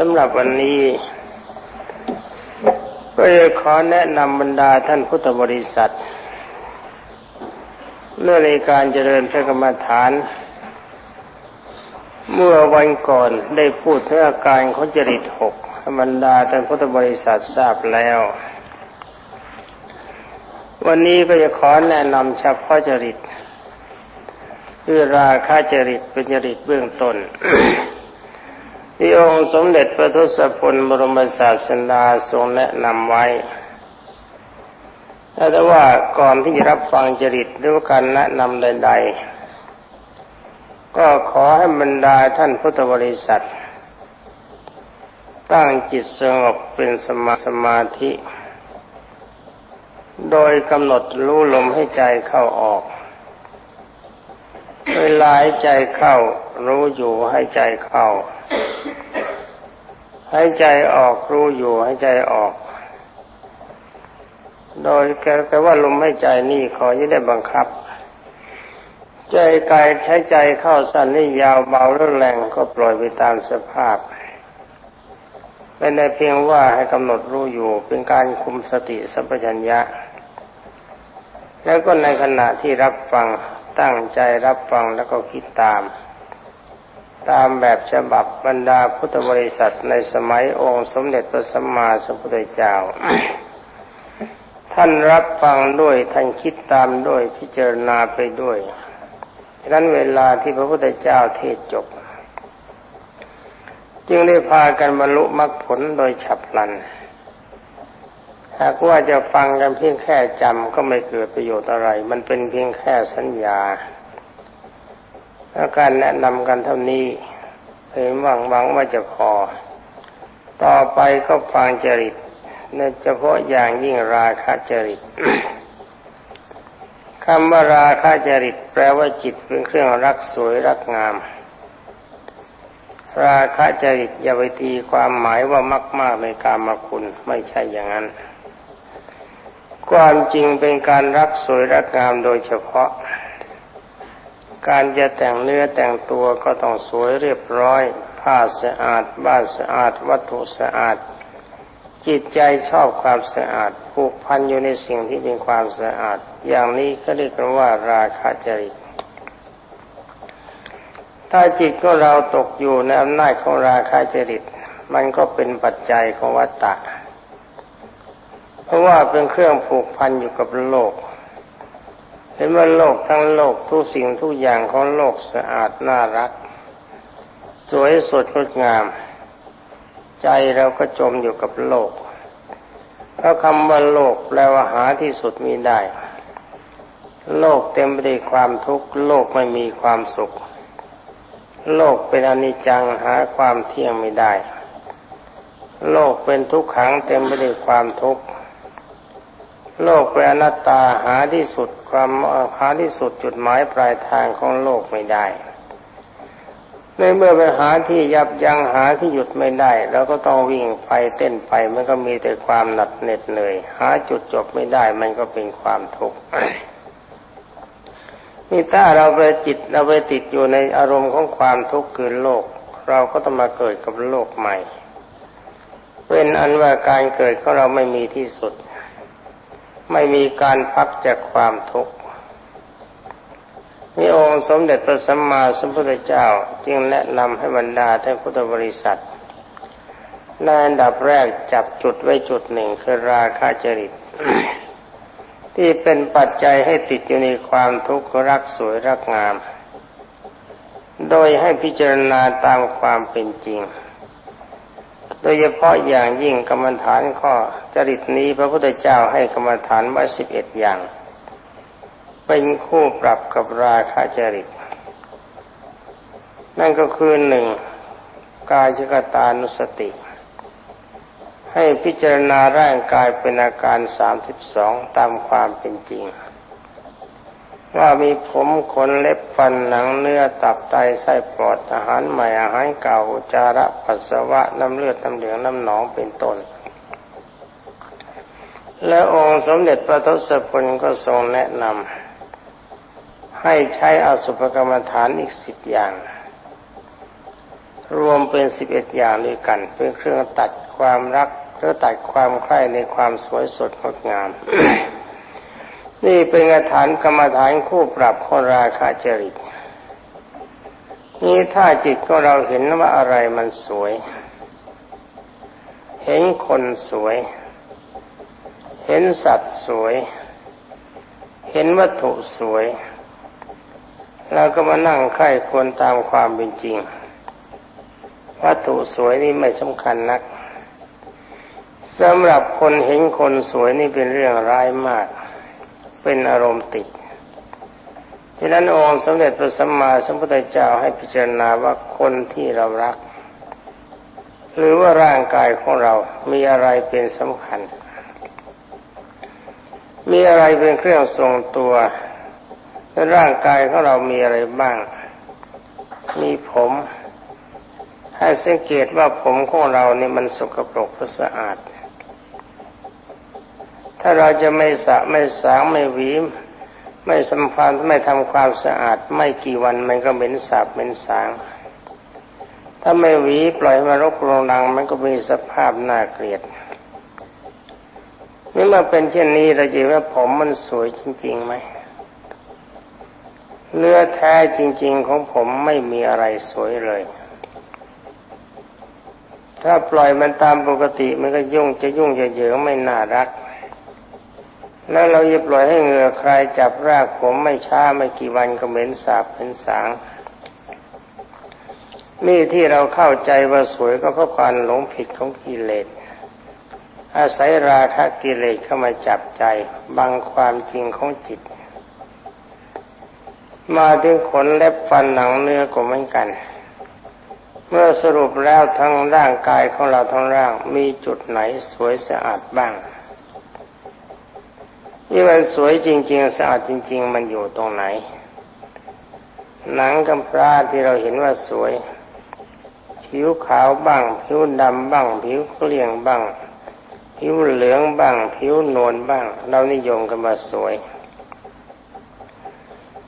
สำหรับวันนี้ก็จะขอแนะนำบรรดาท่านพุทธบริษัทเรื่องในการเจริญพระกรรมฐาน เมื่อวันก่อนได้พูดถึงอาการของจริตหกบรรดาท่านพุทธบริษัททราบแล้ว วันนี้ก็จะขอแนะนำเฉพาะจริตคือราคาจริตเป็นจริตเบื้องต้น ที่องค์สมเด็จพระทศพลบรมศาสดาทรงแนะนำไว้แต่ว่าก่อนที่จะรับฟังจริตหรือการแนะนำใด ๆ ก็ขอให้บรรดาท่านพุทธบริษัท ตั้งจิตสงบเป็นสมาสมาธิ โดยกำหนดรู้ลมให้ใจเข้าออก เวลาให้ใจเข้ารู้อยู่ให้ใจเข้า ให้ใจออกรู้อยู่ให้ใจออก โดยแค่ว่าลมให้ใจนี่ขอยิ่ได้บังคับ ใจกายใช้ใจเข้าสั้นนี่ยาวเบาหรือแรงก็ปล่อยไปตามสภาพเป็นในเพียงว่าให้กำหนดรู้อยู่เป็นการคุมสติสัมปชัญญะ แล้วก็ในขณะที่รับฟังตั้งใจรับฟังแล้วก็คิดตาม ตามแบบฉบับบรรดาพุทธบริษัทในสมัยองค์สมเด็จพระสัมมาสัมพุทธเจ้า ท่านรับฟังด้วยท่านคิดตามด้วยพิจารณาไปด้วยดังนั้นเวลาที่พระพุทธเจ้าเทศจบ จึงได้พากันบรรลุมรรคผลโดยฉับพลันหากว่าจะฟังกันเพียงแค่จำก็ไม่เกิดประโยชน์อะไร มันเป็นเพียงแค่สัญญา แล้วการแนะนำกันเท่านี้เห็นหวังหวังว่าจะพอ ต่อไปก็ฟังจริตนเฉพาะอย่างยิ่งราคะจริตคำว่าราคะจริตแปลว่าจิตเป็นเครื่องรักสวยรักงาม ราคะจริตอย่าไปตีความหมายว่ามาก ๆ ในกามคุณไม่ใช่อย่างนั้น ความจริงเป็นการรักสวยรักงามโดยเฉพาะ การจะแต่งเนื้อแต่งตัวก็ต้องสวยเรียบร้อย ผ้าสะอาด บ้านสะอาด วัตถุสะอาด จิตใจชอบความสะอาดผูกพันอยู่ในสิ่งที่เป็นความสะอาด อย่างนี้ก็เรียกว่าราคะจริตถ้าจิตของเราตกอยู่ในอำนาจของราคะจริต มันก็เป็นปัจจัยของวัตตะ เพราะว่าเป็นเครื่องผูกพันอยู่กับโลก เห็นว่าโลกทั้งโลกทุกสิ่งทุกอย่างของโลกสะอาดน่ารัก สวยสดงดงาม ใจเราก็จมอยู่กับโลกเพราะคำว่าโลกแปลว่าหาที่สุดมีได้ โลกเต็มไปด้วยความทุกข์โลกไม่มีความสุข โลกเป็นอนิจจังหาความเที่ยงไม่ได้ โลกเป็นทุกขังเต็มไปด้วยความทุกข์ โลกเป็นอนัตตาหาที่สุดความหาที่สุดจุดหมายปลายทางของโลกไม่ได้ ในเมื่อไปหาที่ยับยั้งหาที่หยุดไม่ได้เราก็ต้องวิ่งไปเต้นไปมันก็มีแต่ความหนัดเหน็ดเหนื่อย หาจุดจบไม่ได้มันก็เป็นความทุกข์นี่ถ้าเราไปจิตเราไปติดอยู่ในอารมณ์ของความทุกข์คือโลก เราก็ต้องมาเกิดกับโลกใหม่ เป็นอันว่าการเกิดของเราไม่มีที่สุด ไม่มีการพักจากความทุกข์นี่องค์สมเด็จพระสัมมาสัมพุทธเจ้าจึงแนะนำให้บรรดาท่านพุทธบริษัทในอันดับแรกจับจุดไว้จุดหนึ่งคือราคะจริต ที่เป็นปัจจัยให้ติดอยู่ในความทุกข์รักสวยรักงาม โดยให้พิจารณาตามความเป็นจริง โดยเฉพาะอย่างยิ่งกรรมฐานข้อจริตนี้พระพุทธเจ้าให้กรรมฐานไว้สิบเอ็ดอย่าง เป็นคู่ปรับกับราคะจริต นั่นก็คือหนึ่งกายชกตานุสติ ให้พิจารณาร่างกายเป็นอาการสามสิบสองตามความเป็นจริง ว่ามีผมขนเล็บฟันหนังเนื้อตับไตไส้ปอดอาหารใหม่อาหารเก่าจาระปัสสาวะน้ำเลือดน้ำเหลืองน้ำหนองเป็นต้น และองค์สมเด็จพระทศพลก็ทรงแนะนำให้ใช้อสุภกรรมฐานอีกสิบอย่าง รวมเป็นสิบเอ็ดอย่างด้วยกัน เป็นเครื่องตัดความรักหรือตัดความใคร่ในความสวยสดงดงาม นี่เป็นฐานกรรมฐานคู่ปรับคนราคาจริตนี่ถ้าจิตของเราเห็นว่าอะไรมันสวย เห็นคนสวย เห็นสัตว์สวย เห็นวัตถุสวยเราก็มานั่งใคร่ควรตามความเป็นจริง วัตถุสวยนี่ไม่สำคัญนักสำหรับคนเห็นคนสวยนี่เป็นเรื่องร้ายมาก เป็นอารมณ์ติดฉะนั้นองค์สมเด็จพระสัมมาสัมพุทธเจ้าให้พิจารณาว่าคนที่เรารัก หรือว่าร่างกายของเรา มีอะไรเป็นสำคัญ มีอะไรเป็นเครื่องทรงตัวร่างกายของเรามีอะไรบ้าง มีผม ให้สังเกตว่าผมของเราเนี่ยมันสกปรกหรือสะอาด ถ้าเราจะไม่สะไม่สางไม่หวีไม่สัมพันไม่ทำความสะอาด ไม่กี่วันมันก็เหม็นสาบเหม็นสาง ถ้าไม่หวีปล่อยมารกโรงรังมันก็มีสภาพน่าเกลียดนี่มาเป็นเช่นนี้เราจะว่าผมมันสวยจริงๆไหมเนื้อแท้จริง ๆ ของผมไม่มีอะไรสวยเลย ถ้าปล่อยมันตามปกติมันก็ยุ่งจะยุ่งจะเหยิงไม่น่ารัก แล้วเราจะปล่อยให้เหงื่อใครจับรากผมไม่ช้าไม่กี่วันก็เหม็นสาบเป็นสางนี่ที่เราเข้าใจว่าสวยก็เพราะความหลงผิดของกิเลส อาศัยราคะกิเลสเข้ามาจับใจบังความจริงของจิต มาถึงขนเล็บฟันหนังเนื้อก็เหมือนกัน เมื่อสรุปแล้วทั้งร่างกายของเราทั้งร่างมีจุดไหนสวยสะอาดบ้าง นี่มันสวยจริง ๆ สะอาดจริง ๆ มันอยู่ตรงไหน หนังกำพร้าที่เราเห็นว่าสวย ผิวขาวบ้าง ผิวดำบ้าง ผิวเกลี้ยงบ้าง ผิวเหลืองบ้าง ผิวนวลบ้าง เรานิยมกันมาสวย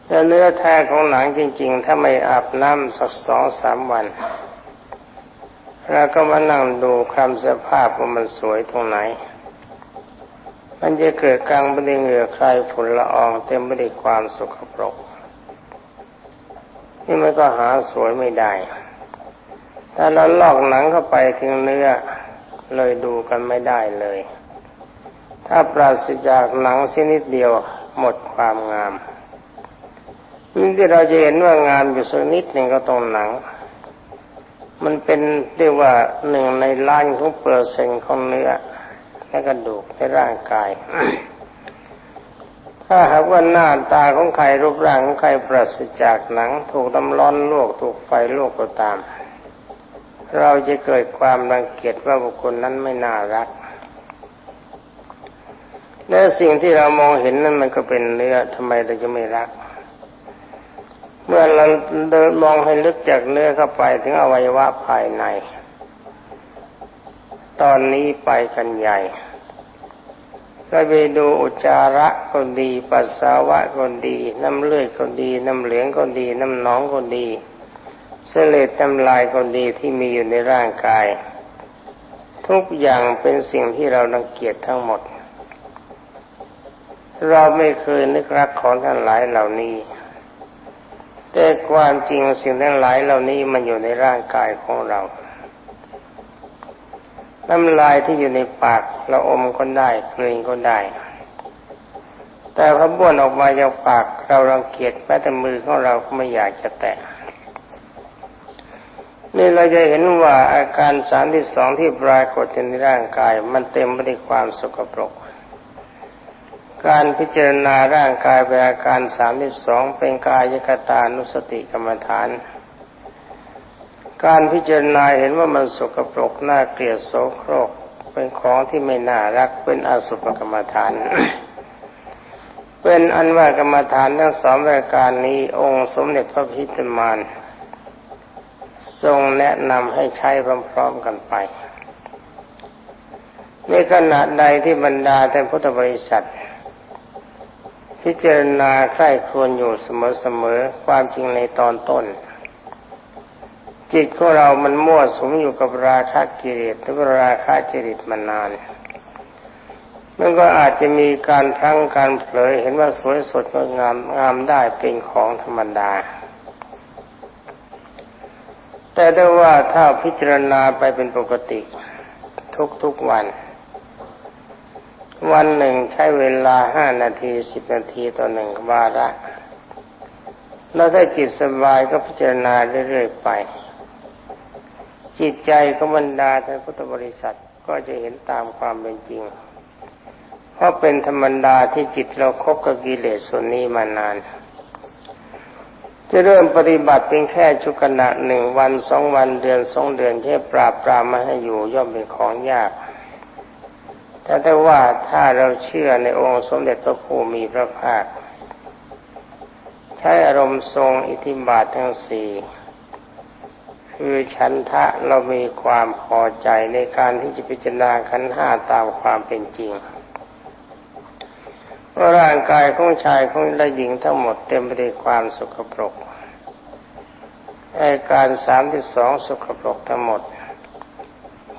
แต่เนื้อแท้ของหนังจริง ๆ ถ้าไม่อาบน้ำสักสองสามวันแล้วก็มานั่งดูคลำสภาพว่ามันสวยตรงไหน มันจะเกิดกลางบริเหงื่อใครฝุ่นละอองเต็มไปด้วยความสกปรก นี่มันก็หาสวยไม่ได้ ถ้าเราลอกหนังเข้าไปถึงเนื้อเลยดูกันไม่ได้เลย ถ้าปราศจากหนังสินิดเดียวหมดความงามนี่ที่เราจะเห็นว่างานอยู่สักนิดหนึ่งก็ตรงหนัง มันเป็นเรียกว่าหนึ่งในล้านของเปอร์เซ็นต์ของเนื้อ และกระดูกในร่างกาย ถ้าหากว่าหน้าตาของใครรูปร่างของใครปราศจากหนัง ถูกตำร้อนลวกถูกไฟลวกก็ตาม เราจะเกิดความรังเกียจว่าบุคคลนั้นไม่น่ารักและสิ่งที่เรามองเห็นนั้นมันก็เป็นเนื้อทำไมเราจะไม่รัก เมื่อเราเดินมองให้ลึกจากเนื้อเข้าไปถึงอวัยวะภายใน ตอนนี้ไปกันใหญ่เราไปดูอุจาระก็ดี ปัสสาวะก็ดี น้ำเลือดก็ดี น้ำเหลืองก็ดี น้ำหนองก็ดีเสลดน้ำลายก็ดีที่มีอยู่ในร่างกาย ทุกอย่างเป็นสิ่งที่เรารังเกียจทั้งหมด เราไม่เคยนึกรักของท่านหลายเหล่านี้ แต่ความจริงสิ่งทั้งหลายเหล่านี้มันอยู่ในร่างกายของเรา น้ำลายที่อยู่ในปากเราอมก็ได้กลืนก็ได้ แต่พอบ้วนออกมาจากปากเรารังเกียจแม้แต่มือของเราก็ไม่อยากจะแตะนี่เราจะเห็นว่าอาการสามที่สองที่ปรากฏในร่างกาย มันเต็มไปด้วยความสกปรก การพิจารณาร่างกายเป็นอาการสามสิบสองเป็นกายกตานุสติกรรมฐาน การพิจารณาเห็นว่ามันสกปรกน่าเกลียดโสโครก เป็นของที่ไม่น่ารักเป็นอสุภกรรมฐาน เป็นอันว่ากรรมฐานทั้งสองรายการนี้องค์สมเด็จพระพิตรมานทรงแนะนำให้ใช้พร้อมๆกันไปในขณะใดที่บรรดาท่านพุทธบริษัท พิจารณาใคร่ครวญอยู่เสมอๆความจริงในตอนต้น จิตของเรามันมั่วสมอยู่กับราคะกิเลสหรือราคะจริตมานาน มันก็อาจจะมีการพลั้งการเผลอเห็นว่าสวยสดงามงามได้เป็นของธรรมดา แต่ได้ว่าถ้าพิจารณาไปเป็นปกติ ทุกๆวัน วันหนึ่งใช้เวลาห้านาทีสิบนาทีต่อหนึ่งวาระแล้วถ้าจิตสบายก็พิจารณาเรื่อยๆไป จิตใจก็บรรดาท่านพุทธบริษัทก็จะเห็นตามความเป็นจริง เพราะเป็นธรรมดาที่จิตเราคบกับกิเลสส่วนนี้มานาน จะเริ่มปฏิบัติเป็นแค่ชุกณะหนึ่งวันสองวันเดือนสองเดือนแค่ปราบปรามมาให้อยู่ย่อมเป็นของยาก แต่ถ้าว่าถ้าเราเชื่อในองค์สมเด็จพระผู้มีพระภาคใช้อารมณ์ทรงอิทธิบาททั้งสี่ คือฉันทะเรามีความพอใจในการที่จะพิจารณาขันห้าตามความเป็นจริงว่าร่างกายของชายของและหญิงทั้งหมดเต็มไปด้วยความสกปรกอาการสามที่สองสกปรกทั้งหมด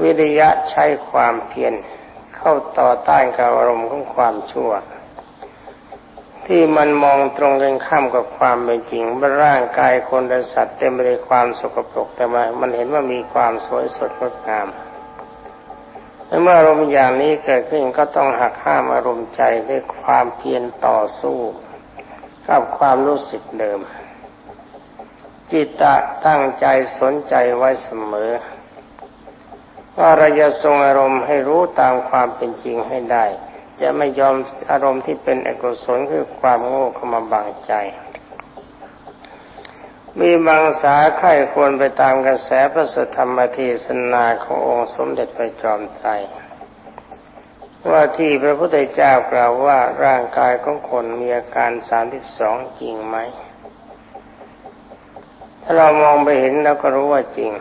วิริยะใช้ความเพียรเข้าต่อต้านกับอารมณ์ของความชั่ว ที่มันมองตรงกันข้ามกับความเป็นจริงว่าร่างกายคนและสัตว์เต็มไปด้วยความสกปรกแต่มามันเห็นว่ามีความสวยสดงดงามเมื่ออารมณ์อย่างนี้เกิดขึ้นก็ต้องหักห้ามอารมณ์ใจด้วยความเพียรต่อสู้ กับความรู้สึกเดิม จิตตะตั้งใจสนใจไว้เสมอ ว่าเราจะทรงอารมณ์ให้รู้ตามความเป็นจริงให้ได้ จะไม่ยอมอารมณ์ที่เป็นอกุศลคือความโง่เข้ามาบังใจ มีบางสาใครควรไปตามกระแสพระสธรรมเทศนาขององค์สมเด็จพระจอมไตรว่าที่พระพุทธเจ้ากล่าวว่าร่างกายของคนมีอาการสามสิบสองจริงไหม ถ้าเรามองไปเห็นเราก็รู้ว่าจริง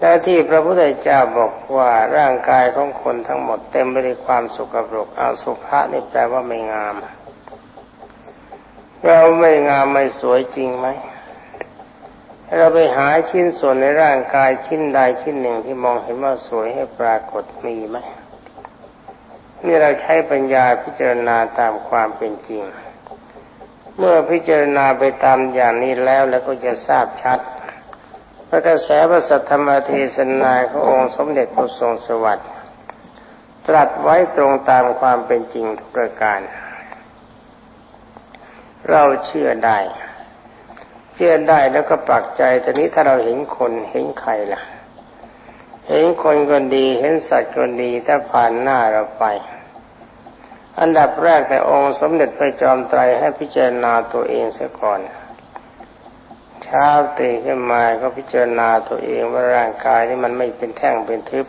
และที่พระพุทธเจ้าบอกว่าร่างกายของคนทั้งหมดเต็มไปด้วยความสุขปรกอาสุภะนี่แปลว่าไม่งาม เราไม่งามไม่สวยจริงไหม เราไปหาชิ้นส่วนในร่างกายชิ้นใดชิ้นหนึ่งที่มองเห็นว่าสวยให้ปรากฏมีไหมนี่เราใช้ปัญญาพิจารณาตามความเป็นจริง เมื่อพิจารณาไปตามอย่างนี้แล้วแล้วก็จะทราบชัด พระกระแสพระสัทธรรมเทศนาขององค์สมเด็จพระทรงสวัสดิ์ตรัสไว้ตรงตามความเป็นจริงทุกประการ เราเชื่อได้ เชื่อได้แล้วก็ปักใจแต่นี้ถ้าเราเห็นคนเห็นใครล่ะ เห็นคนก็ดี เห็นสัตว์ก็ดีถ้าผ่านหน้าเราไป อันดับแรกแต่องค์สมเด็จพระจอมไตรให้พิจารณาตัวเองเสียก่อน ช้าตื่นขึ้นมาก็พิจารณาตัวเองว่าร่างกายนี่มันไม่เป็นแท่งเป็นทึบ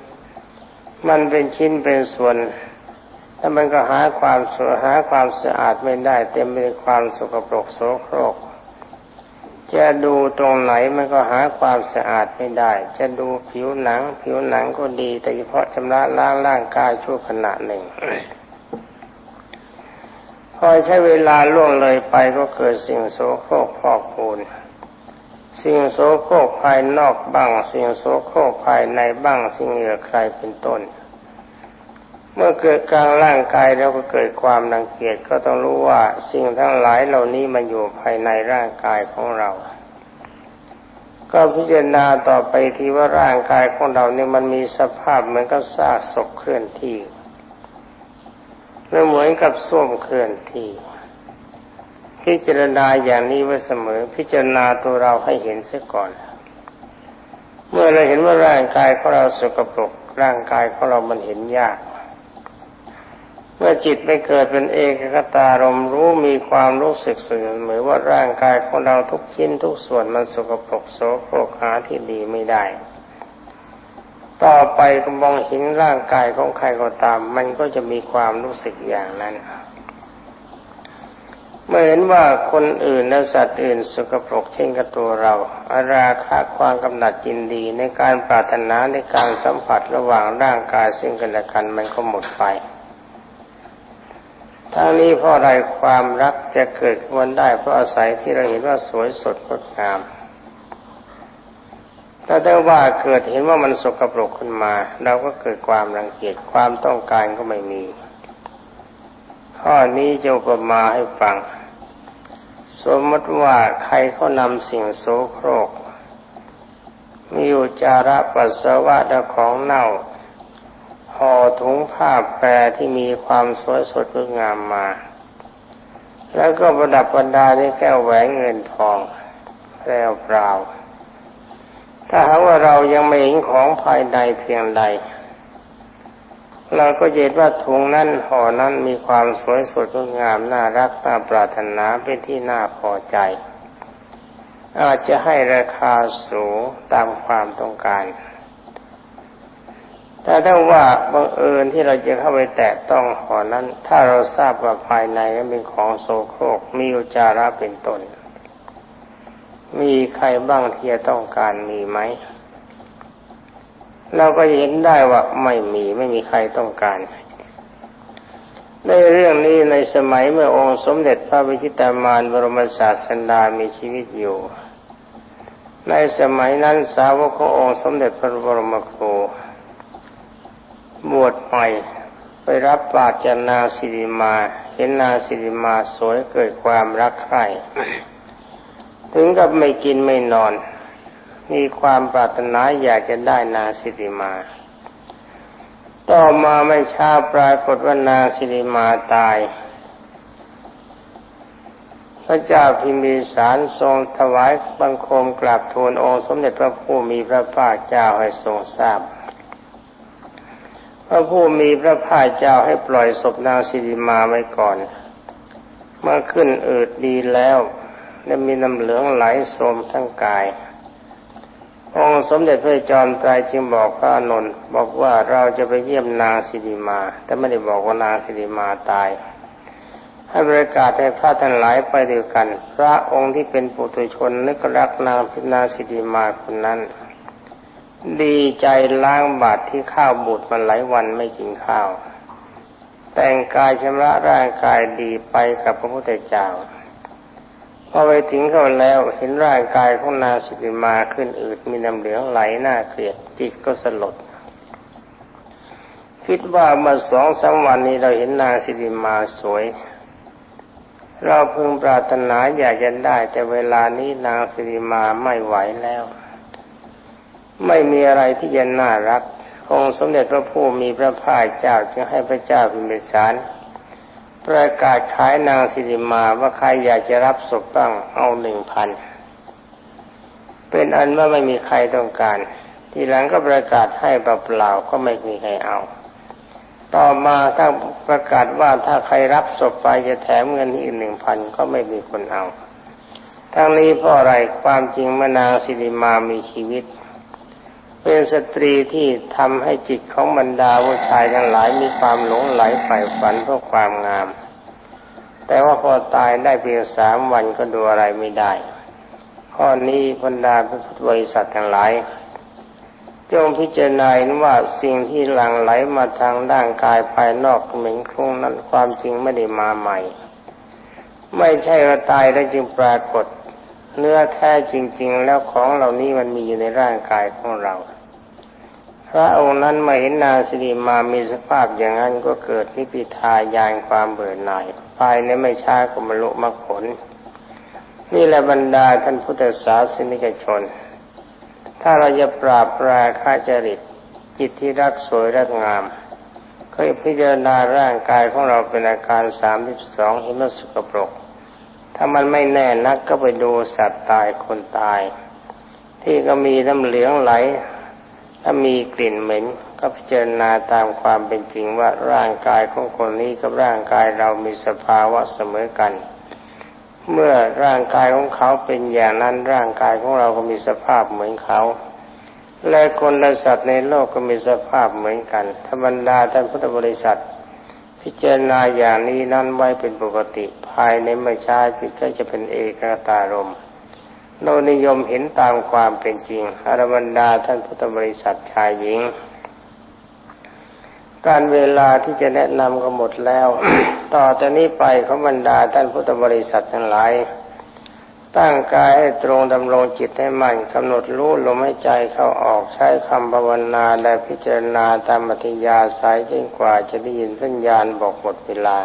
มันเป็นชิ้นเป็นส่วนแล้วมันก็หาความสหาความสะอาดไม่ได้ เต็มไปด้วยความสกปรกโสโครก จะดูตรงไหนมันก็หาความสะอาดไม่ได้ จะดูผิวหนัง ผิวหนังก็ดี แต่เฉพาะชำระล้างร่างกายชั่วขณะหนึ่งพอใช้เวลาล่วงเลยไปก็เกิดสิ่งโสโครกพอกพูน สิ่งโสโครกภายนอกบ้าง สิ่งโสโครกภายในบ้าง สิ่งเหนือใครเป็นต้น เมื่อเกิดกลางร่างกายแล้วก็เกิดความรังเกียจก็ต้องรู้ว่าสิ่งทั้งหลายเหล่านี้มันอยู่ภายในร่างกายของเรา ก็พิจารณาต่อไปที่ว่าร่างกายของเราเนี่ยมันมีสภาพเหมือนกับซากศพเคลื่อนที่ไม่เหมือนกับส้วมเคลื่อนที่ พิจารณาอย่างนี้ไว้เสมอ พิจารณาตัวเราให้เห็นเสียก่อน เมื่อเราเห็นว่าร่างกายของเราสกปรกร่างกายของเรามันเห็นยาก เมื่อจิตไม่เกิดเป็นเอกคตารมรู้มีความรู้สึกเสมอว่าร่างกายของเราทุกชิ้นทุกส่วนมันสกปรกโสโครกหาที่ดีไม่ได้ ต่อไปก็มองเห็นร่างกายของใครก็ตาม มันก็จะมีความรู้สึกอย่างนั้น เมื่อเห็นว่าคนอื่นและสัตว์อื่นสกปรกเช่นกับตัวเรา อาราคะความกำหนัดยินดีในการปรารถนาในการสัมผัสระหว่างร่างกายซึ่งกันและกันมันก็หมดไป ทั้งนี้เพราะอะไรความรักจะเกิดขึ้นได้ เพราะอาศัยที่เราเห็นว่าสวยสดงดงามถ้าได้ว่าเกิดเห็นว่ามันสกปรกขึ้นมา เราก็เกิดความรังเกียจความต้องการก็ไม่มี ข้อนี้จะประมาให้ฟัง สมมติว่าใครเขานำสิ่งโสโครก มีอุจาระปัสสาวะและของเน่าห่อถุงผ้าแปรที่มีความสวยสดงดงามมา แล้วก็ประดับประดาด้วยแก้วแหวนเงินทองแปลวเปล่า ถ้าหากว่าเรายังไม่เห็นของภายในเพียงใด เราก็เห็นว่าถุงนั้นห่อนั้นมีความสวยสดงดงามน่ารักน่าปรารถนาเป็นที่น่าพอใจ อาจจะให้ราคาสูงตามความต้องการ แต่ถ้าว่าบังเอิญที่เราจะเข้าไปแตะต้องหอนั้น ถ้าเราทราบว่าภายในนั้นเป็นของโสโครกมีอุจาระเป็นต้นมีใครบ้างที่จะต้องการมีไหม เราก็เห็นได้ว่าไม่มีไม่มีใครต้องการ ในเรื่องนี้ในสมัยเมื่อองค์สมเด็จพระวิชิตามานบรมศาสดามีชีวิตอยู่ ในสมัยนั้นสาวกขององค์สมเด็จพระบรมครูบวชใหม่ไปรับบาตรจากนางสิริมา เห็นนางสิริมาสวยเกิดความรักใคร่ถึงกับไม่กินไม่นอน มีความปรารถนาอยากจะได้นางสิริมา ต่อมาไม่ช้าปรากฏว่านางสิริมาตาย พระเจ้าพิมพิสารทรงถวายบังคมกราบทูลองค์สมเด็จพระผู้มีพระภาคเจ้าให้ทรงทราบพระผู้มีพระภาคเจ้าให้ปล่อยศพนางสิริมาไว้ก่อน เมื่อขึ้นอืดดีแล้ว และมีน้ำเหลืองไหลโสมทั้งกาย องค์สมเด็จพระจอมไตรจึงบอกพระนนท์บอกว่าเราจะไปเยี่ยมนางสิริมา แต่ไม่ได้บอกว่านางสิริมาตาย ให้บริการให้พระท่านหลายไปเดียกัน พระองค์ที่เป็นปุถุชนนึกรักนางพินาสิริมาคนนั้น ดีใจล้างบาตรที่ข้าวบูดมาหลายวันไม่กินข้าว แต่งกายชำระร่างกายดีไปกับพระพุทธเจ้า พอไปถึงเขาแล้วเห็นร่างกายของนางสิริมาขึ้นอืดมีน้ำเหลืองไหลหน้าเกลียดจิตก็สลด คิดว่ามื่อสองสาวันนี้เราเห็นนางสิริมาสวย เราพึงปรารถนาอยากจะได้ แต่เวลานี้นางสิริมาไม่ไหวแล้ว ไม่มีอะไรที่จะน่ารักองค์สมเด็จพระผู้มีพระภาคเจ้าจึงให้พระเจ้าพิมพิสาร ประกาศขายนางสิริมาว่าใครอยากจะรับศพบ้างเอาหนึ่งพันเป็นอันว่าไม่มีใครต้องการ ทีหลังก็ประกาศให้เปล่าๆก็ไม่มีใครเอา ต่อมาถ้าประกาศว่าถ้าใครรับศพไปจะแถมเงินอีกหนึ่งพันก็ไม่มีคนเอา ทั้งนี้เพราะอะไรความจริงมนางสิริมามีชีวิต เป็นสตรีที่ทำให้จิตของบรรดาผู้ชายทั้งหลายมีความหลงไหลใฝ่ฝันเพื่อความงาม แต่ว่าพอตายได้เพียงสามวันก็ดูอะไรไม่ได้ ข้อนี้บรรดาพุทธบริษัททั้งหลายจงพิจารณาว่าสิ่งที่หลั่งไหลมาทางร่างกายภายนอกเหม็นคลุ้งนั้นความจริงไม่ได้มาใหม่ ไม่ใช่ว่าตายแล้วจึงปรากฏ เนื้อแท้จริง ๆ แล้วของเหล่านี้มันมีอยู่ในร่างกายของเรา พระองค์นั้นมาเห็นนางสิริมามีสภาพอย่างนั้นก็เกิดนิพิทายานความเบื่อหน่ายภายในไม่ช้าก็บรรลุมรรคผล นี่แหละบรรดาท่านพุทธศาสนิกชน ถ้าเราจะปราบปราค่าจริตจิตที่รักสวยรักงามเคยพิจารณาร่างกายของเราเป็นอาการสามสิบสองเห็นว่าสกปรก ถ้ามันไม่แน่นักก็ไปดูสัตว์ตายคนตาย ที่ก็มีน้ำเหลืองไหลถ้ามีกลิ่นเหม็นก็พิจารณาตามความเป็นจริงว่าร่างกายของคนนี้กับร่างกายเรามีสภาวะเสมอกัน เมื่อร่างกายของเขาเป็นอย่างนั้นร่างกายของเราก็มีสภาพเหมือนเขา และคนและสัตว์ในโลกก็มีสภาพเหมือนกันธรรมดาท่านพุทธบริษัท พิจารณาอย่างนี้นั้นไว้เป็นปกติภายในไม่ช้าจิตก็จะเป็นเอกตารมโนนิยมเห็นตามความเป็นจริงอรบันดาท่านพุทธบริษัทชายหญิง การเวลาที่จะแนะนำก็หมดแล้ว ต่อแต่นี้ไปขบันดาท่านพุทธบริษัททั้งหลาย ตั้งกายให้ตรงดำรงจิตให้มั่นกำหนดรู้ลมหายใจเข้าออกใช้คำภาวนาและพิจารณาตามอัธยาศัยจนกว่าจะได้ยินสัญญาณบอกหมดเวลา